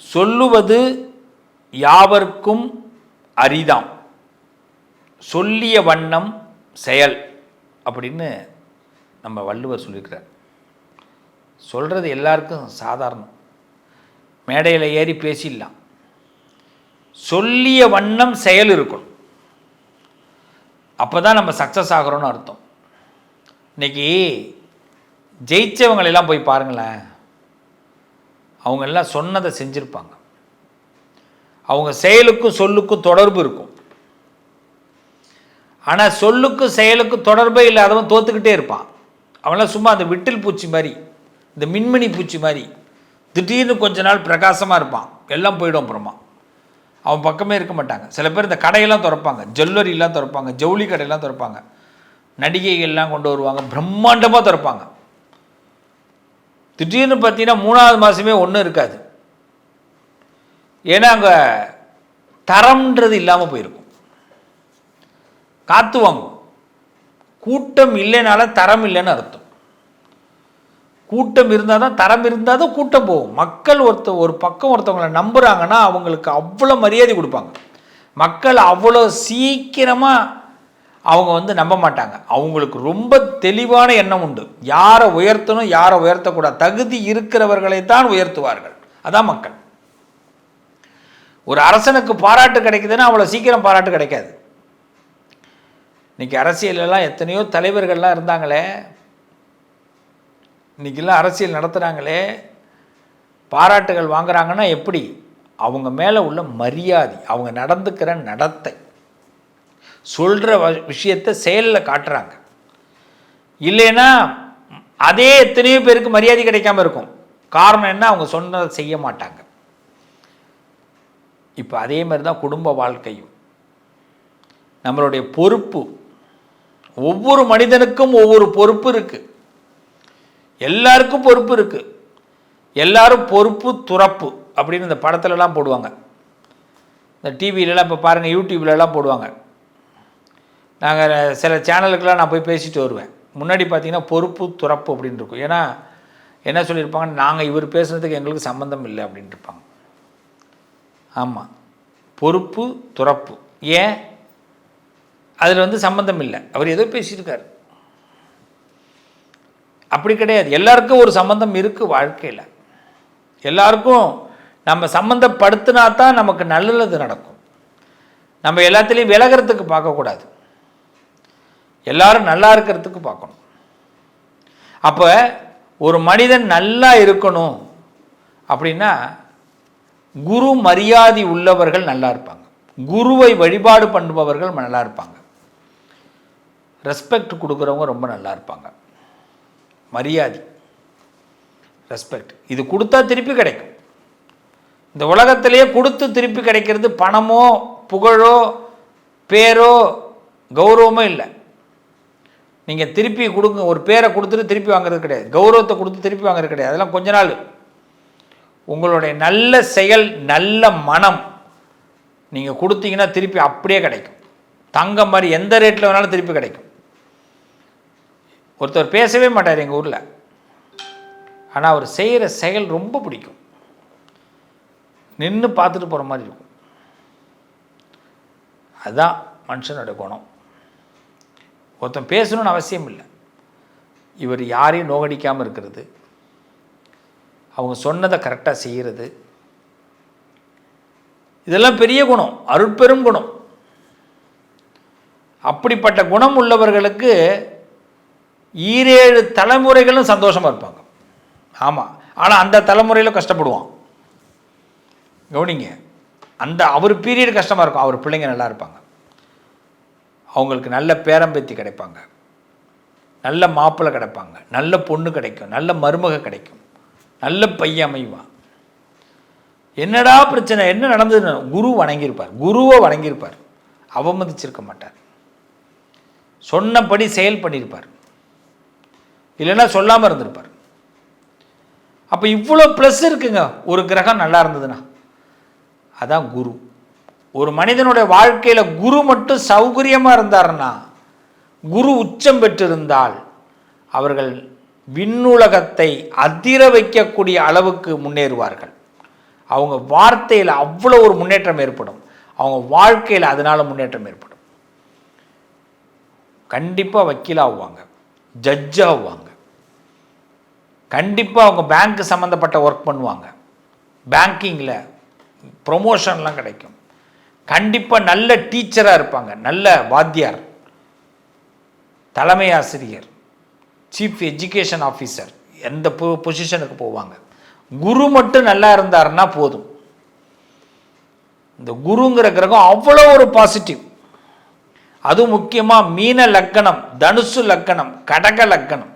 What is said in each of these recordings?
சொல்லுவது யாவர்க்கும் அரிதாம். சொல்லிய வண்ணம் செயல் அப்படின்னு நம்ம வள்ளுவர் சொல்லியிருக்கிறார். சொல்கிறது எல்லாருக்கும் சாதாரணம். மேடையில் ஏறி பேசிடலாம். சொல்லிய வண்ணம் செயல் இருக்கணும். அப்போ தான் நம்ம சக்ஸஸ் ஆகிறோன்னு அர்த்தம். இன்றைக்கி ஜெயித்தவங்களெல்லாம் போய் பாருங்களேன். அவங்க எல்லாம் சொன்னதை செஞ்சுருப்பாங்க. அவங்க செயலுக்கும் சொல்லுக்கும் தொடர்பு இருக்கும். ஆனால் சொல்லுக்கும் செயலுக்கும் தொடர்பே இல்லாதவன் தோத்துக்கிட்டே இருப்பான். அவன்லாம் சும்மா அந்த விட்டில் பூச்சி மாதிரி இந்த மின்மினி பூச்சி மாதிரி திடீர்னு கொஞ்ச நாள் பிரகாசமாக இருப்பான். எல்லாம் போயிடும் அப்புறமா. அவன் பக்கமே இருக்க மாட்டாங்க. சில பேர் இந்த கடையெல்லாம் திறப்பாங்க. ஜுவல்லரிலாம் திறப்பாங்க. ஜவுளி கடையெல்லாம் திறப்பாங்க. நடிகைகள்லாம் கொண்டு வருவாங்க. பிரம்மாண்டமாக திறப்பாங்க. திடீர்னு பார்த்தீங்கன்னா மூணாவது மாதமே ஒன்றும் இருக்காது. ஏன்னா அங்கே தரம்ன்றது இல்லாமல் போயிருக்கும். காற்று வாங்கும். கூட்டம் இல்லைனால தரம் இல்லைன்னு அர்த்தம். கூட்டம் இருந்தால் தான் தரம் இருந்தால் தான் கூட்டம் போகும். மக்கள் ஒருத்த ஒரு பக்கம் ஒருத்தவங்களை நம்புகிறாங்கன்னா அவங்களுக்கு அவ்வளோ மரியாதை கொடுப்பாங்க. மக்கள் அவ்வளோ சீக்கிரமாக அவங்க வந்து நம்ப மாட்டாங்க. அவங்களுக்கு ரொம்ப தெளிவான எண்ணம் உண்டு. யாரை உயர்த்தணும் யாரை உயர்த்தக்கூடாது. தகுதி இருக்கிறவர்களை தான் உயர்த்துவார்கள். அதான் மக்கள். ஒரு அரசனுக்கு பாராட்டு கிடைக்குதுன்னா அவ்வளோ சீக்கிரம் பாராட்டு கிடைக்காது. இன்னைக்கு அரசியலெல்லாம் எத்தனையோ தலைவர்கள்லாம் இருந்தாங்களே. இன்றைக்கெல்லாம் அரசியல் நடத்துகிறாங்களே பாராட்டுகள் வாங்குறாங்கன்னா எப்படி? அவங்க மேலே உள்ள மரியாதை அவங்க நடந்துக்கிற நடத்தை. சொல்கிற விஷயத்தை செயலில் காட்டுறாங்க. இல்லைன்னா அதே எத்தனையோ பேருக்கு மரியாதை கிடைக்காம இருக்கும். காரணம் என்ன? அவங்க சொன்னதை செய்ய மாட்டாங்க. இப்போ அதே மாதிரி தான் குடும்ப வாழ்க்கையும். நம்மளுடைய பொறுப்பு ஒவ்வொரு மனிதனுக்கும் ஒவ்வொரு பொறுப்பு இருக்குது எல்லாருக்கும் பொறுப்பு இருக்குது எல்லாரும் பொறுப்பு துறப்பு அப்படின்னு இந்த படத்துலலாம் போடுவாங்க. இந்த டிவிலலாம் இப்போ பாருங்கள் யூடியூப்லலாம் போடுவாங்க. நாங்கள் சில சேனலுக்கெலாம் நான் போய் பேசிட்டு வருவேன். முன்னாடி பார்த்தீங்கன்னா பொறுப்பு துறப்பு அப்படின்னு இருக்கும். ஏன்னா என்ன சொல்லியிருப்பாங்க நாங்கள் இவர் பேசுனதுக்கு எங்களுக்கு சம்மந்தம் இல்லை அப்படின்ட்டு இருப்பாங்க. ஆமாம் பொறுப்பு துறப்பு. ஏன்? அதில் வந்து சம்மந்தம் இல்லை. அவர் ஏதோ பேசியிருக்காரு. அப்படி கிடையாது. எல்லாருக்கும் ஒரு சம்மந்தம் இருக்குது வாழ்க்கையில். எல்லாருக்கும் நம்ம சம்மந்தப்படுத்தினா தான் நமக்கு நல்லது நடக்கும். நம்ம எல்லாத்துலேயும் விலகிறதுக்கு பார்க்கக்கூடாது. எல்லாரும் நல்லா இருக்கிறதுக்கு பார்க்கணும். அப்போ ஒரு மனிதன் நல்லா இருக்கணும் அப்படின்னா குரு மரியாதை உள்ளவர்கள் நல்லா இருப்பாங்க. குருவை வழிபாடு பண்ணுபவர்கள் நல்லா இருப்பாங்க. ரெஸ்பெக்ட் கொடுக்குறவங்க ரொம்ப நல்லா இருப்பாங்க. மரியாதை ரெஸ்பெக்ட் இது கொடுத்தா திருப்பி கிடைக்கும். இந்த உலகத்திலேயே கொடுத்து திருப்பி கிடைக்கிறது பணமோ புகழோ பேரோ கௌரவமோ இல்லை. நீங்கள் திருப்பி கொடுங்க ஒரு பேரை கொடுத்துட்டு திருப்பி வாங்குறது கிடையாது. கௌரவத்தை கொடுத்து திருப்பி வாங்குறது கிடையாது. அதெல்லாம் கொஞ்ச நாள். உங்களுடைய நல்ல செயல் நல்ல மனம் நீங்கள் கொடுத்தீங்கன்னா திருப்பி அப்படியே கிடைக்கும். தங்கம் மாதிரி எந்த ரேட்டில் வேணாலும் திருப்பி கிடைக்கும். ஒருத்தர் பேசவே மாட்டார் எங்கள் ஊரில். ஆனால் அவர் செய்கிற செயல் ரொம்ப பிடிக்கும். நின்று பார்த்துட்டு போகிற மாதிரி இருக்கும். அதுதான் மனுஷனோட குணம். ஒருத்தன் பேசணும்னு அவசியம் இல்லை. இவர் யாரையும் நோகடிக்காமல் இருக்கிறது. அவங்க சொன்னதை கரெக்டாக செய்கிறது இதெல்லாம் பெரிய குணம் அருட்பெரும் குணம். அப்படிப்பட்ட குணம் உள்ளவர்களுக்கு ஈரேழு தலைமுறைகளும் சந்தோஷமாக இருப்பாங்க. ஆமாம் ஆனால் அந்த தலைமுறையில் கஷ்டப்படுவான். கவனிங்க. அந்த அவர் பீரியட் கஷ்டமாக இருக்கும். அவர் பிள்ளைங்க நல்லா இருப்பாங்க. அவங்களுக்கு நல்ல பேரம்பேத்தி கிடைப்பாங்க. நல்ல மாப்பிள்ளை கிடைப்பாங்க. நல்ல பொண்ணு கிடைக்கும். நல்ல மருமக கிடைக்கும். நல்ல பையன் அமைவான். என்னடா பிரச்சனை? என்ன நடந்ததுன்னு குரு வணங்கியிருப்பார். குருவை வணங்கியிருப்பார். அவமதிச்சிருக்க மாட்டார். சொன்னபடி செயல் பண்ணியிருப்பார். இல்லைன்னா சொல்லாமல் இருந்திருப்பார். அப்போ இவ்வளோ ப்ளஸ் இருக்குங்க. ஒரு கிரகம் நல்லா இருந்ததுன்னா. அதான் குரு. ஒரு மனிதனுடைய வாழ்க்கையில் குரு மட்டும் சௌகரியமாக இருந்தாருன்னா குரு உச்சம் பெற்றிருந்தால் அவர்கள் விண்ணுலகத்தை அதிர வைக்கக்கூடிய அளவுக்கு முன்னேறுவார்கள். அவங்க வார்த்தையில் அவ்வளோ ஒரு முன்னேற்றம் ஏற்படும். அவங்க வாழ்க்கையில் அதனால் முன்னேற்றம் ஏற்படும். கண்டிப்பாக வக்கீலாகுவாங்க ஜட்ஜாகுவாங்க கண்டிப்பாக அவங்க பேங்க் சம்மந்தப்பட்ட ஒர்க் பண்ணுவாங்க. பேங்கிங்கில் ப்ரொமோஷன்லாம் கிடைக்கும். கண்டிப்பாக நல்ல டீச்சராக இருப்பாங்க. நல்ல வாத்தியார். தலைமை ஆசிரியர். சீஃப் எஜுகேஷன் ஆஃபீஸர் எந்த பொ பொசிஷனுக்கு போவாங்க. குரு மட்டும் நல்லா இருந்தாருன்னா போதும். இந்த குருங்கிற கிரகம் அவ்வளோ ஒரு பாசிட்டிவ் அது முக்கியமாக மீன லக்கணம் தனுசு லக்கணம் கடக லக்கணம்.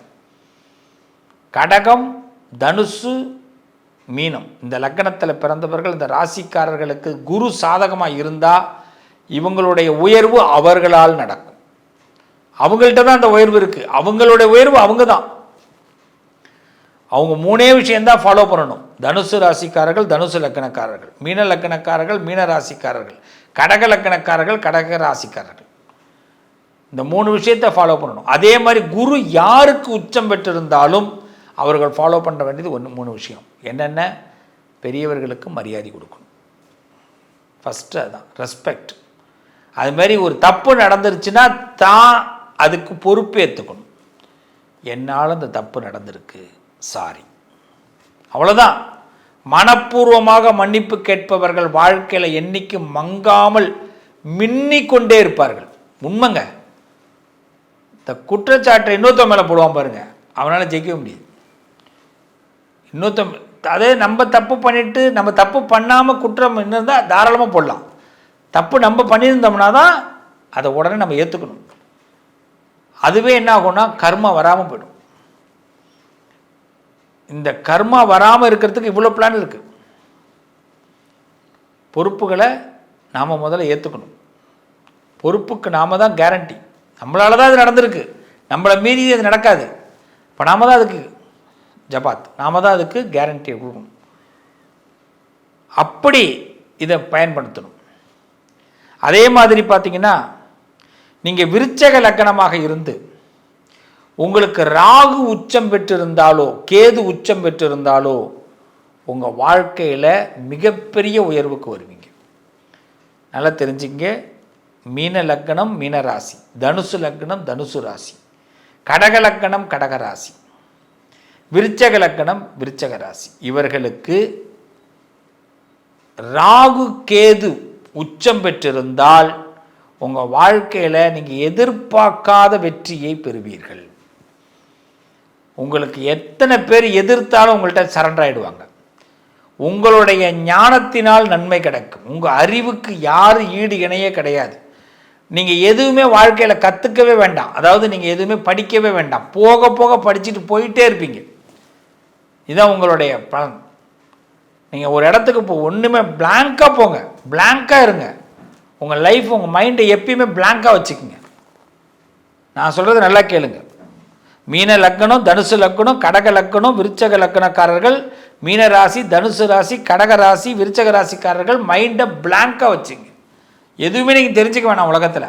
கடகம் தனுசு மீனம். இந்த லக்கணத்தில் பிறந்தவர்கள் இந்த ராசிக்காரர்களுக்கு குரு சாதகமாக இருந்தால் இவங்களுடைய உயர்வு அவர்களால் நடக்கும். அவங்கள்ட்ட தான் அந்த உயர்வு இருக்குது அவங்களுடைய உயர்வு அவங்க தான் அவங்க மூணே விஷயந்தான் ஃபாலோ பண்ணணும். தனுசு ராசிக்காரர்கள் தனுசு லக்கணக்காரர்கள். மீன லக்கணக்காரர்கள் மீன ராசிக்காரர்கள். கடக லக்கணக்காரர்கள் கடக ராசிக்காரர்கள். இந்த மூணு விஷயத்தை ஃபாலோ பண்ணணும். அதே மாதிரி குரு யாருக்கு உச்சம் பெற்றிருந்தாலும் அவர்கள் ஃபாலோ பண்ண வேண்டியது ஒன்று மூணு விஷயம். என்னென்ன? பெரியவர்களுக்கு மரியாதை கொடுக்கணும். ஃபஸ்ட்டு அதுதான் ரெஸ்பெக்ட் அதுமாரி ஒரு தப்பு நடந்துருச்சுன்னா தான் அதுக்கு பொறுப்பேற்றுக்கணும் என்னால் அந்த தப்பு நடந்திருக்கு சாரி அவ்வளோதான் மனப்பூர்வமாக மன்னிப்பு கேட்பவர்கள் வாழ்க்கையில் என்னைக்கும் மங்காமல் மின்னி கொண்டே இருப்பார்கள். உண்மைங்க. இந்த குற்றச்சாட்டை இன்னொருத்த மேலே போடுவான் பாருங்கள் அவனால் ஜெயிக்க முடியாது. இன்னொருத்தம் அதே நம்ம தப்பு பண்ணிட்டு நம்ம தப்பு பண்ணாமல் குற்றம் இருந்தால் தாராளமாக போடலாம். தப்பு நம்ம பண்ணியிருந்தோம்னா தான் அதை உடனே நம்ம ஏற்றுக்கணும் அதுவே என்ன ஆகும்னா கர்மா வராமல் போயிடும். இந்த கர்மா வராமல் இருக்கிறதுக்கு இவ்வளோ பிளான் இருக்குது பொறுப்புகளை நாம் முதல்ல ஏற்றுக்கணும் பொறுப்புக்கு நாம் தான் கேரண்டி நம்மளால தான் இது நடந்திருக்கு. நம்மளை மீறி அது நடக்காது. இப்போ நாம தான் அதுக்கு ஜபாத். நாம தான் அதுக்கு கேரண்டியை கொடுக்கணும். அப்படி இதை பயன்படுத்தணும். அதே மாதிரி பார்த்தீங்கன்னா நீங்கள் விருச்சக லக்கணமாக இருந்து உங்களுக்கு ராகு உச்சம் பெற்றிருந்தாலோ கேது உச்சம் பெற்றிருந்தாலோ உங்கள் வாழ்க்கையில் மிகப்பெரிய உயர்வுக்கு வருவீங்க. நல்லா தெரிஞ்சுங்க மீன லக்கணம் மீன ராசி. தனுசு லக்கணம் தனுசு ராசி. கடக லக்கணம் கடக ராசி. விருச்சக லக்கணம் விருச்சக ராசி இவர்களுக்கு ராகு கேது உச்சம் பெற்றிருந்தால் உங்கள் வாழ்க்கையில் நீங்கள் எதிர்பார்க்காத வெற்றியை பெறுவீர்கள். உங்களுக்கு எத்தனை பேர் எதிர்த்தாலும் உங்கள்கிட்ட சரண்டர் ஆகிடுவாங்க உங்களுடைய ஞானத்தினால் நன்மை கிடைக்கும். உங்கள் அறிவுக்கு யார் ஈடு இணையே கிடையாது. நீங்கள் எதுவுமே வாழ்க்கையில் கற்றுக்கவே வேண்டாம். அதாவது நீங்கள் எதுவுமே படிக்கவே வேண்டாம். போக போக படிச்சுட்டு போயிட்டே இருப்பீங்க. இதுதான் உங்களுடைய பலன். நீங்கள் ஒரு இடத்துக்கு போ ஒன்றுமே பிளாங்காக போங்க. பிளாங்காக இருங்க. உங்கள் லைஃப் உங்கள் மைண்டை எப்பயுமே பிளாங்காக வச்சுக்கோங்க. நான் சொல்கிறது நல்லா கேளுங்க. மீன லக்கணம் தனுசு லக்கணம் கடக லக்கணம் விருச்சக லக்கணக்காரர்கள் மீன ராசி தனுசு ராசி கடக ராசி விருச்சக ராசிக்காரர்கள் மைண்டை பிளாங்காக வச்சுங்க. எதுவுமே நீங்கள் தெரிஞ்சுக்க வேணாம் உலகத்தில்.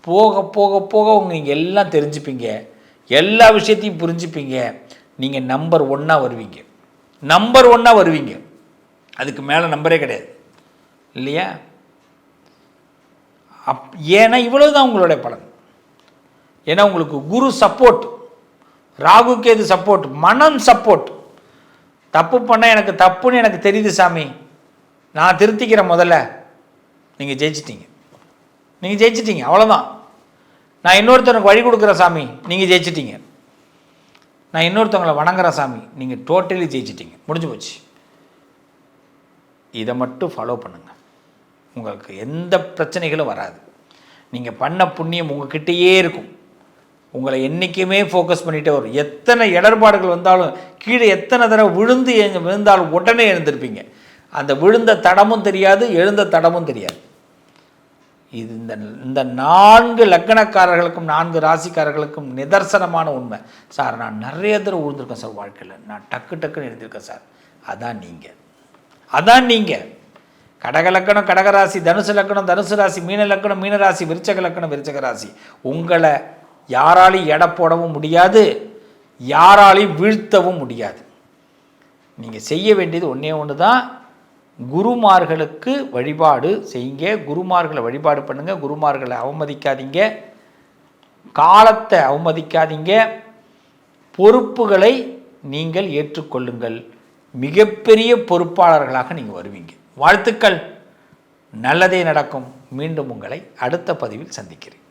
போக போக போக உங்கள் நீங்கள் எல்லாம் தெரிஞ்சுப்பீங்க. எல்லா விஷயத்தையும் புரிஞ்சுப்பீங்க. நீங்கள் நம்பர் ஒன்னாக வருவீங்க. நம்பர் ஒன்னாக வருவீங்க. அதுக்கு மேலே நம்பரே கிடையாது. இல்லையா? அப் ஏன்னா இவ்வளவு தான் உங்களுடைய பலன். ஏன்னா உங்களுக்கு குரு சப்போர்ட் ராகு கேது சப்போர்ட் மனம் சப்போர்ட் தப்பு பண்ணால் எனக்கு தப்புன்னு எனக்கு தெரியுது சாமி. நான் திருத்திக்கிறேன் முதல்ல. நீங்கள் ஜெயிச்சிட்டீங்க. நீங்கள் ஜெயிச்சிட்டீங்க. அவ்வளோதான் நான் இன்னொருத்தனுக்கு வழி கொடுக்குற சாமி. நீங்கள் ஜெயிச்சிட்டீங்க. நான் இன்னொருத்தவங்களை வணங்குற சாமி. நீங்கள் டோட்டலி ஜெயிச்சிட்டிங்க. முடிஞ்சு போச்சு. இதை மட்டும் ஃபாலோ பண்ணுங்கள் உங்களுக்கு எந்த பிரச்சனைகளும் வராது. நீங்கள் பண்ண புண்ணியம் உங்ககிட்டயே இருக்கும். உங்களை என்றைக்குமே ஃபோக்கஸ் பண்ணிகிட்டே வரும் எத்தனை இடர்பாடுகள் வந்தாலும் கீழே எத்தனை தடவை விழுந்து எழுந்து விழுந்தாலும் உடனே எழுந்திருப்பீங்க. அந்த விழுந்த தடமும் தெரியாது எழுந்த தடமும் தெரியாது. இது இந்த இந்த நான்கு லக்கணக்காரர்களுக்கும் நான்கு ராசிக்காரர்களுக்கும் நிதர்சனமான உண்மை. சார் நான் நிறைய தடவை உழுந்திருக்கேன் சார் வாழ்க்கையில். நான் டக்கு டக்குன்னு எழுந்திருக்கேன் சார். அதான் நீங்கள் அதான் நீங்கள் கடக லக்கணம் கடகராசி தனுசு லக்கணம் தனுசு ராசி மீன லக்கணம் மீன ராசி விருச்சக லக்கணம் விருச்சக ராசி. உங்களை யாராலையும் எடை போடவும் முடியாது யாராலையும் வீழ்த்தவும் முடியாது. நீங்கள் செய்ய வேண்டியது ஒன்றே ஒன்று தான் குருமார்களுக்கு வழிபாடு செய்யுங்க. குருமார்களை வழிபாடு பண்ணுங்க. குருமார்களை அவமதிக்காதீங்க. காலத்தை அவமதிக்காதீங்க. பொறுப்புகளை நீங்கள் ஏற்றுக்கொள்ளுங்கள். மிகப்பெரிய பொறுப்பாளர்களாக நீங்கள் வருவீங்க. வாழ்த்துக்கள். நல்லதே நடக்கும். மீண்டும் உங்களை அடுத்த பதிவில் சந்திக்கிறேன்.